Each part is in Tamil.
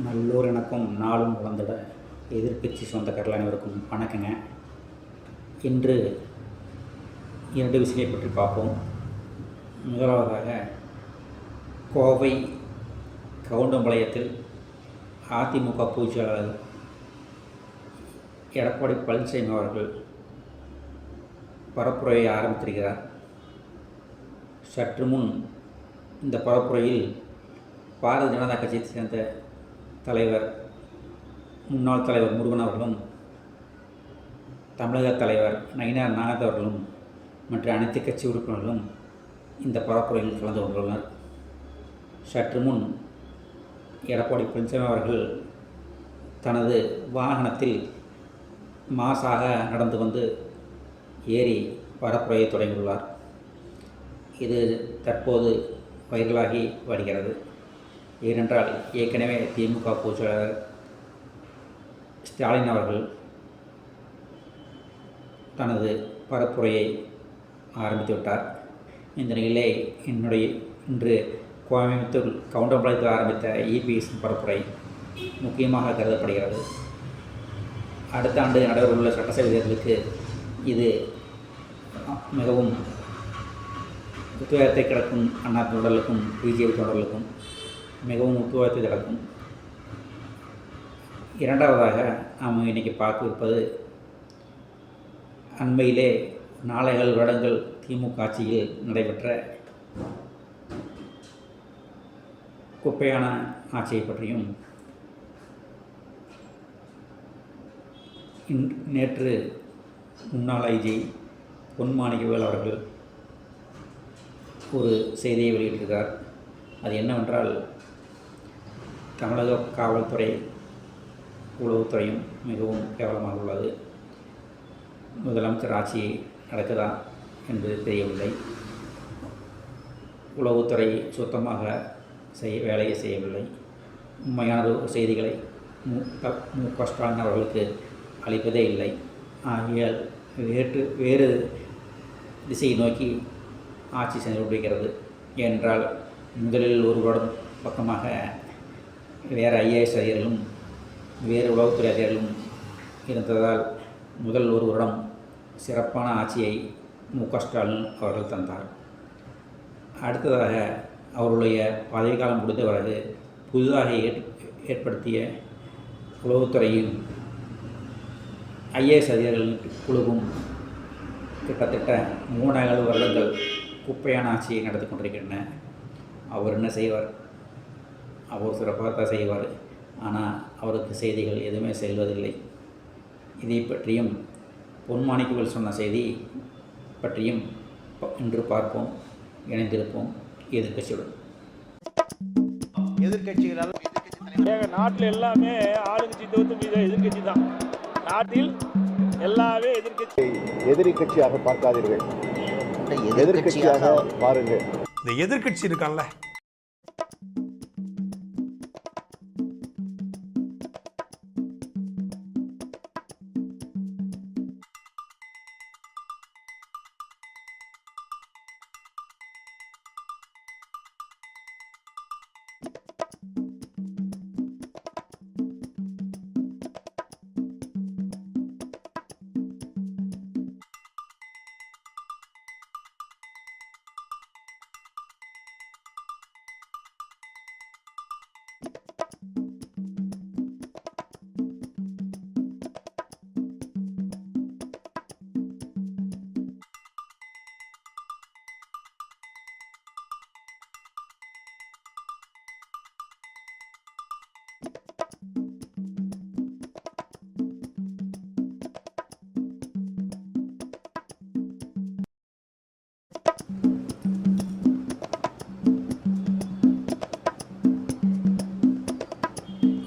நல்லூர் எனக்கும் நாளும் வளர்ந்திட எதிர்கட்சி சொந்தக்காரர்கள் அனைவருக்கும் வணக்கங்க. இன்று இரண்டு விஷயத்தை பற்றி பார்ப்போம். முதலாவதாக கோவை கவுண்டம்பாளையத்தில் அதிமுக பொதுச்செயலாளர் எடப்பாடி பழனிசாமி அவர்கள் பரப்புரையை ஆரம்பித்திருக்கிறார். சற்று முன் இந்த பரப்புரையில் பாரதிய ஜனதா கட்சியை சேர்ந்த தலைவர் முன்னாள் தலைவர் முருகன் அவர்களும் தமிழக தலைவர் நயினார் நாகத் அவர்களும் மற்ற அனைத்து கட்சி உறுப்பினர்களும் இந்த பரப்புரையில் கலந்து கொண்டுள்ளனர் சற்று முன் எடப்பாடி பழனிசாமி அவர்கள் தனது வாகனத்தில் மாசாக நடந்து வந்து ஏறி பரப்புரையை தொடங்கியுள்ளார். இது தற்போது வைரலாகி வருகிறது. ஏனென்றால் ஏற்கனவே திமுக பொதுச்செயலாளர் ஸ்டாலின் அவர்கள் தனது பரப்புரையை ஆரம்பித்து விட்டார். இந்த நிலையிலே என்னுடைய இன்று கோயம்புத்தூர் கவுண்டம்பாளையத்தில் ஆரம்பித்த இபிஎஸ் பரப்புரை முக்கியமாக கருதப்படுகிறது. அடுத்த ஆண்டு நடைபெறவுள்ள சட்டசபை தேர்தலுக்கு இது மிகவும் உத்வேகத்தை கிடக்கும் அண்ணா தொண்டர்களுக்கும் பிஜேபி தொண்டர்களுக்கும் மிகவும் முக்கியத்துவத்தை நடக்கும் இரண்டாவதாக நாம் இன்றைக்கி பார்க்க இருப்பது அண்மையிலே நாளைகள் வருடங்கள் திமுக ஆட்சியில் நடைபெற்ற குப்பையான ஆட்சியை பற்றியும் இன் நேற்று முன்னாள் ஐஜி பொன்மாணிக்கவேல் அவர்கள் ஒரு செய்தியை வெளியிட்டிருக்கார் அது என்னவென்றால் தமிழக காவல்துறை உளவுத்துறையும் மிகவும் கேவலமாக உள்ளது. முதலமைச்சர் ஆட்சி நடக்குதா என்பது தெரியவில்லை. உளவுத்துறை சுத்தமாக செய்ய வேலையை செய்யவில்லை. உண்மையான செய்திகளை மு க ஸ்டாலின் அவர்களுக்கு அளிப்பதே இல்லை. ஆகியால் வேற்று வேறு திசையை நோக்கி ஆட்சி சென்று கொண்டிருக்கிறது. என்றால் முதலில் ஒரு வருடம் பக்கமாக வேறு ஐஏஎஸ் அதிகாரிகளும் வேறு உளவுத்துறை அதிகாரிகளும் இருந்ததால் முதல் ஒரு வருடம் சிறப்பான ஆட்சியை மு க ஸ்டாலின் அவர்கள் தந்தார். அடுத்ததாக அவருடைய பதவிக்காலம் முடிந்த பிறகு புதிதாக ஏற் ஏற்படுத்திய உளவுத்துறையின் ஐஏஎஸ் அதிகாரிகளின் குழுவும் கிட்டத்தட்ட மூணாயிரம் வருடங்கள் குப்பையான ஆட்சியை நடத்தி கொண்டிருக்கின்றன. அவர் என்ன செய்வார்? அவர் சிறப்பாக தான் செய்வார். ஆனால் அவருக்கு செய்திகள் எதுவுமே செல்வதில்லை. இதை பற்றியும் பொன்மாணிக்கவேல் சொன்ன செய்தி பற்றியும் இன்று பார்ப்போம் இணைந்திருப்போம் எதிர்க்கட்சியுடன். எதிர்கட்சிகளால் ஏங்க நாட்டில் எல்லாமே ஆளுங்கட்சி தவிர்த்து மீத எதிர்க்கட்சி தான். நாட்டில் எல்லாமே எதிர்க்கட்சி. எதிரி கட்சியாக பார்க்காதீர்கள் எதிர்கட்சியாக பாருங்கள். இந்த எதிர்க்கட்சி இருக்கான்ல.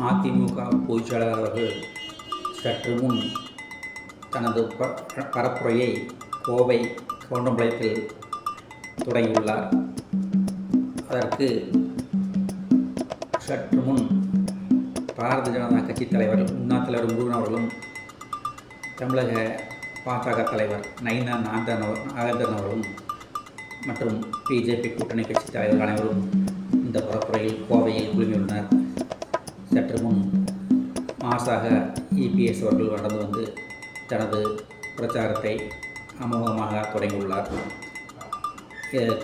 அதிமுக பொதுச்செயலாளர் அவர்கள் சற்று முன் தனது ப- பரப்புரையை கோவை கவுண்டம்பாளையத்தில் தொடங்கியுள்ளார். அதற்கு சற்று முன் பாரதிய ஜனதா கட்சி தலைவர் முன்னாள் தலைவர் முருகன் அவர்களும் தமிழக பாஜக தலைவர் நயினா நாகன் அவர் நாகேந்திரன் அவர்களும் மற்றும் பிஜேபி கூட்டணி கட்சி தலைவர் அனைவரும் இந்த பரப்புரையில் கோவையில் குழுமியுள்ளனர். சற்று முன் மாசாக இபிஎஸ் அவர்கள் நடந்து வந்து தனது பிரச்சாரத்தை அமோகமாக தொடங்கியுள்ளார்.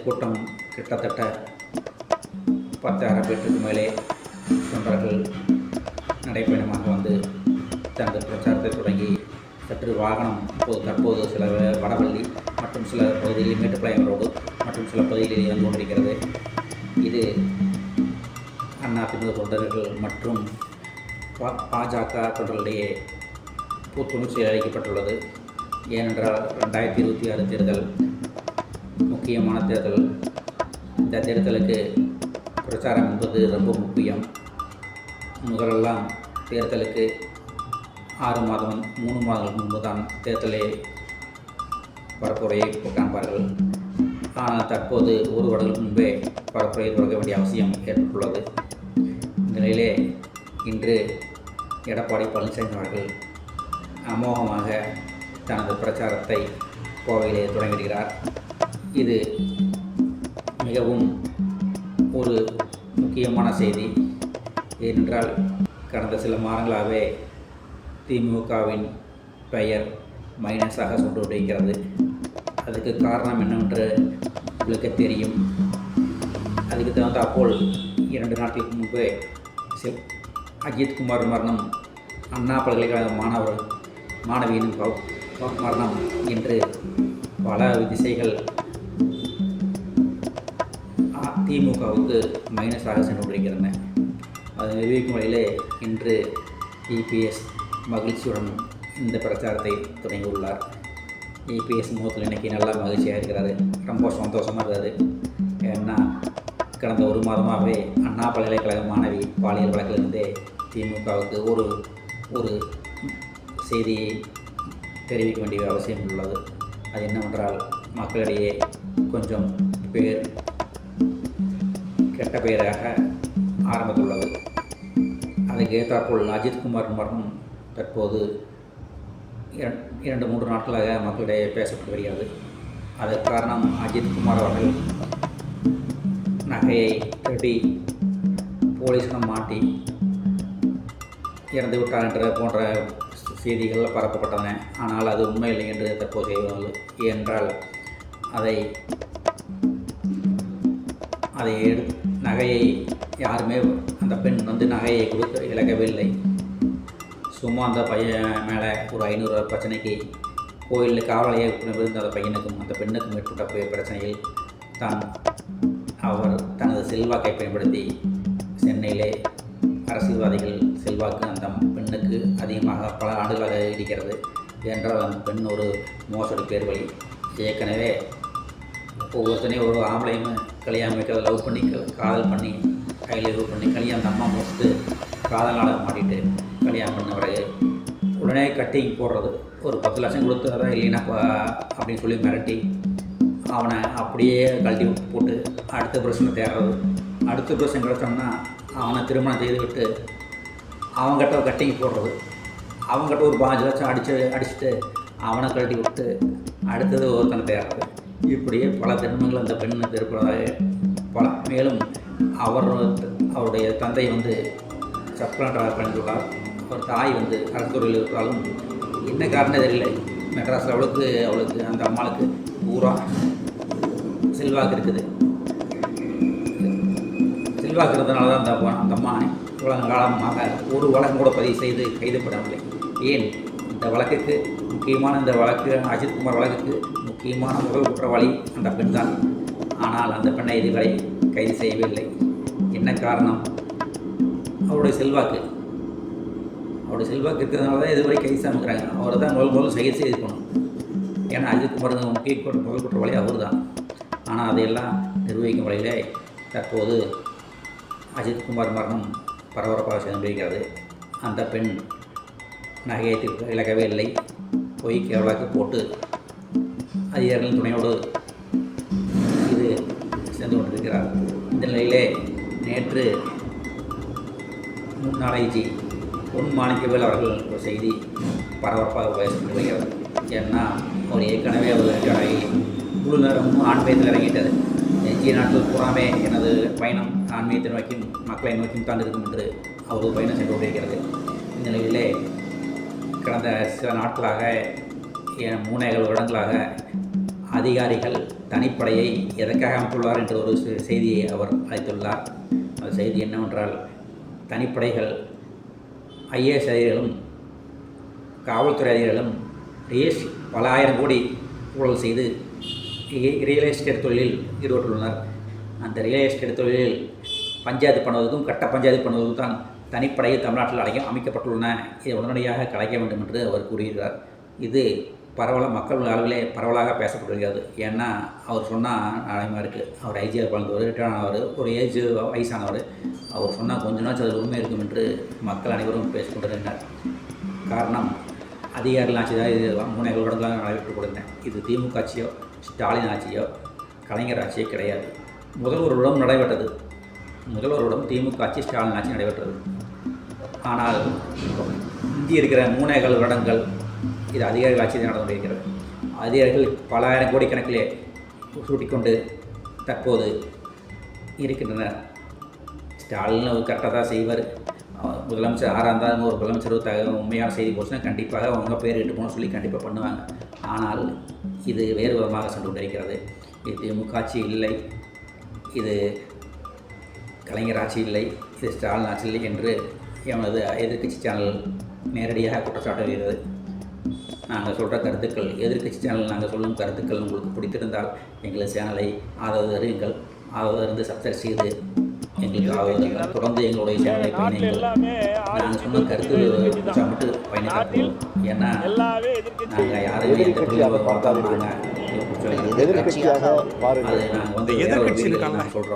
கூட்டம் கிட்டத்தட்ட பத்தாயிரம் பேருக்கு மேலே தொண்டர்கள் நடைப்பயணமாக வந்து தனது பிரச்சாரத்தை தொடங்கி சற்று வாகனம் இப்போது தற்போது சில வடவள்ளி மற்றும் சில பகுதிகளில் மேட்டுப்பாளையம் ரோடு மற்றும் சில பகுதிகளில் இருந்து கொண்டிருக்கிறது. இது அதிமுக தொண்டர்கள் மற்றும் பா பாஜக தொண்டர்களிடையே புத்துணர்ச்சி அளிக்கப்பட்டுள்ளது ஏனென்றால் ரெண்டாயிரத்தி இருபத்தி ஆறு தேர்தல் முக்கியமான தேர்தல். இந்த தேர்தலுக்கு பிரச்சாரம் என்பது ரொம்ப முக்கியம். முதலெல்லாம் தேர்தலுக்கு ஆறு மாதம் மூணு மாதங்கள் முன்பு தான் தேர்தலை பரப்புரையை காண்பார்கள். ஆனால் தற்போது ஒரு வருடங்களுக்கு முன்பே பரப்புரையை தொடங்க வேண்டிய அவசியம் ஏற்பட்டுள்ளது. நிலையிலே இன்று எடப்பாடி பழனிசாமி அவர்கள் அமோகமாக தனது பிரச்சாரத்தை கோவையிலே தொடங்கிடுகிறார் இது மிகவும் ஒரு முக்கியமான செய்தி. ஏனென்றால் கடந்த சில மாதங்களாகவே திமுகவின் பெயர் மைனஸாக சுட்டு விடுகிறது அதுக்கு காரணம் என்னவென்று உங்களுக்கு தெரியும். அதுக்கு தகுந்தாற்போல் இரண்டு நாட்களுக்கு முன்பு செல் அஜித்குமார் மரணம் அண்ணா பல்கலைக்கழக மாணவர் மாணவியின் மரணம் என்று பல திசைகள் திமுகவுக்கு மைனஸாக சென்று கொண்டிருக்கிறன அது நிரூபிக்கும் வழியிலே இன்று இபிஎஸ் மகிழ்ச்சியுடன் இந்த பிரச்சாரத்தை தொடங்கியுள்ளார். இபிஎஸ் முகத்தில் இன்னைக்கு நல்லா மகிழ்ச்சியாக இருக்கிறாரு ரொம்ப சந்தோஷமாக இருக்காது ஏன்னா கடந்த ஒரு மாதமாகவே அண்ணா பல்கலைக்கழக மாணவி பாலியல் வழக்கிலிருந்தே திமுகவுக்கு ஒரு ஒரு செய்தியை தெரிவிக்க வேண்டிய அவசியம் உள்ளது. அது என்னவென்றால் மக்களிடையே கொஞ்சம் பேர் கெட்ட பெயராக ஆரம்பித்துள்ளது. அதுக்கு ஏற்றாற்போல் அஜித்குமார் மரணம் தற்போது இரண்டு மூன்று நாட்களாக மக்களிடையே பேசப்பட்டு வருகிறது. அதற்கு காரணம் அஜித்குமார் அவர்கள். நகையை திருடி போலீஸிடம் மாட்டி இறந்து விட்டார் என்ற போன்ற செய்திகள் பரப்பப்பட்டன. ஆனால் அது உண்மை இல்லை என்று தற்போது என்றால் அதை அதை எடு நகையை யாருமே அந்த பெண் வந்து நகையை கொடுக்க இழக்கவில்லை சும்மா அந்த பையன் மேலே ஒரு ஐநூறு பிரச்சனைக்கு கோயிலில் காவலையை விருந்த அந்த பையனுக்கும் அந்த பெண்ணுக்கும் ஏற்பட்ட பிரச்சனையில் தான் அவர் தனது செல்வாக்கை பயன்படுத்தி சென்னையிலே அரசியல்வாதிகள் செல்வாக்கு அந்த பெண்ணுக்கு அதிகமாக பல ஆண்டுகளாக இருக்கிறது என்றால் அந்த பெண் ஒரு மோசடி பேர் வழி ஏற்கனவே ஒவ்வொருத்தனையும் ஒரு ஆம்பளையும் கல்யாணம் வைக்க லவ் பண்ணி காதல் பண்ணி கையில் லவ் பண்ணி கல்யாணம் அந்த அம்மா முடிச்சுட்டு காதல் நாடகம் மாட்டிட்டு கல்யாணம் பண்ண பிறகு உடனே கட்டிங் போடுறது. ஒரு பத்து லட்சம் கொடுத்துறதா இல்லைன்னா அப்படின்னு சொல்லி மிரட்டி அவனை அப்படியே கழட்டி விட்டு போட்டு அடுத்த பிரச்சனை தேடுறது. அடுத்த பிரச்சனை கிடச்சோம்னா அவனை திருமணம் செய்து விட்டு அவங்ககிட்ட கட்டிங் போடுறது. அவங்ககிட்ட ஒரு பாஞ்சு லட்சம் அடிச்சு அடிச்சுட்டு அவனை கழட்டி விட்டு அடுத்தது ஒருத்தனை தேடுறது. இப்படியே பல திருமணங்கள் அந்த பெண்ணை திருப்பதாக பல. மேலும் அவர் அவருடைய தந்தை வந்து சப்ளாண்டாக பண்ணியுள்ளார் அவர் தாய் வந்து அரசுத்துறையில் இருக்கிறாலும் என்ன காரணம் தெரியல. மெட்ராஸில் அவளுக்கு அவளுக்கு அந்த அம்மாளுக்கு பூரா செல்வாக்கு இருக்குது. செல்வாக்கு இருந்தனால தான் அந்த அந்த அம்மா இவ்வளவு காலமாக ஒரு வழக்கு கூட பதிவு செய்து கைதுபடவில்லை ஏன்? இந்த வழக்குக்கு முக்கியமான இந்த வழக்கு அஜித்குமார் வழக்குக்கு முக்கியமான முதல் குற்றவாளி அந்த பெண் தான். ஆனால் அந்த பெண்ணை இதுவரை கைது செய்யவில்லை. என்ன காரணம்? அவருடைய செல்வாக்கு. அவருடைய செல்வாக்கு இருக்கிறதுனால தான் இதுவரை கைது சமைக்கிறாங்க அவரை தான் முதல் முதல்ல செய்து போகணும் ஏன்னா அஜித் குமார் முக்கிய முதல் குற்றவாளி அவர் தான். ஆனால் அதையெல்லாம் நிர்வகிக்கும் வழியிலே தற்போது அஜித்குமார் மரணம் பரபரப்பாக சென்றிருக்கிறது அந்த பெண் நகையை இழக்கவே இல்லை. போய் கேரளாவுக்கு போட்டு அதிகாரிகளின் துணையோடு இது சென்று கொண்டிருக்கிறார். இந்த நிலையிலே நேற்று முன்னாளைஜி பொன் மாணிக்கவேல் அவர்கள் ஒரு செய்தி பரபரப்பாக பேசிக்கொண்டு வருகிறது ஏன்னா அவர் ஏற்கனவே அவர் கடை முழு நேரமும் ஆண்மையத்தில் இறங்கிட்டது எஞ்சிய நாட்கள் பூராமே எனது பயணம் ஆன்மீகத்தை நோக்கியும் மக்களை நோக்கியும் தான் இருக்கும் என்று அவரது பயணம் சென்று கொண்டிருக்கிறது. இந்த நிலையிலே கடந்த சில நாட்களாக என் மூணேகள் வருடங்களாக அதிகாரிகள் தனிப்படையை எதற்காக அமைத்துள்ளார் என்ற ஒரு செய்தியை அவர் அளித்துள்ளார். அந்த செய்தி என்னவென்றால் தனிப்படைகள் ஐஏஎஸ் அதிகாரிகளும் காவல்துறை அதிகாரிகளும் ரியல் பல ஆயிரம் கோடி ஊழல் செய்து ரியல் எஸ்டேட் தொழிலில் ஈடுபட்டுள்ளனர். அந்த ரியல் எஸ்டேட் தொழிலில் பஞ்சாயத்து பண்ணுவதற்கும் கட்ட பஞ்சாயத்து பண்ணுவதற்கும் தான் தனிப்படையில் தமிழ்நாட்டில் அடங்கி அமைக்கப்பட்டுள்ளன. இதை உடனடியாக கலைக்க வேண்டும் என்று அவர் கூறுகிறார். இது பரவலாக மக்கள் அளவிலே பரவலாக பேசப்படுகிறது. ஏன்னா அவர் சொன்னால் நியாயமாக இருக்குது அவர் ஐஜிஆர் பழந்தவர் ரிட்டர்ன் ஆனவர் ஒரு ஏஜ் வயசானவர். அவர் சொன்னால் கொஞ்ச நாள் அது உண்மை இருக்கும் என்று மக்கள் அனைவரும் பேசிக்கொண்டிருந்தார் காரணம் அதிகாரிகள் ஆட்சி தான் இது. மூணு வருடங்களாக நடைபெற்று கொடுத்தேன். இது திமுக ஆட்சியோ ஸ்டாலின் ஆட்சியோ கலைஞர் ஆட்சியோ கிடையாது. முதல்வருடன் நடைபெற்றது. முதல்வருடன் திமுக ஆட்சி ஸ்டாலின் ஆட்சி நடைபெற்றது. ஆனால் இந்திய இருக்கிற மூணேகால் வருடங்கள் இது அதிகாரிகள் ஆட்சி நடந்து கொண்டிருக்கிறது. அதிகாரிகள் பல ஆயிரம் கோடி கணக்கிலே சூட்டிக்கொண்டு தற்போது இருக்கின்றனர். ஸ்டாலின் கரெக்டாக தான் செய்வார். முதலமைச்சர் ஆறாக இருந்தாலும் ஒரு முதலமைச்சர் உண்மையான செய்தி போச்சுன்னா கண்டிப்பாக அவங்க பேர் இட்டு போகணும்னு சொல்லி கண்டிப்பாக பண்ணுவாங்க. ஆனால் இது வேறு விதமாக சென்று கொண்டிருக்கிறது இது திமுக ஆட்சி இல்லை. இது கலைஞர் ஆட்சி இல்லை. இது ஸ்டாலின் ஆட்சி இல்லை என்று எமது எதிர்கட்சி சேனல் நேரடியாக குற்றச்சாட்டுகிறது. நாங்கள் சொல்கிற கருத்துக்கள் எதிர்கட்சி சேனல் நாங்கள் சொல்லும் கருத்துக்கள் உங்களுக்கு பிடித்திருந்தால் எங்கள் சேனலை ஆதரவு தருங்கள். ஆதரவு இருந்து சப்ஸ்கிரைப் செய்து எங்களுக்கு. தொடர்ந்து எங்களுடைய பயணிங்கள் எல்லாமே நாங்கள் சொன்ன கருத்து. மட்டும் பயணிக்கிறோம் ஏன்னா நாங்கள் யாரையுமே எந்த எதிர்க்கட்சியாக பிரிவு பார்க்காதீர்கள். நாங்கள் எதிர்கட்சியாக பாருங்கள் நாங்கள் வந்து. நாங்கள் சொல்கிறோம்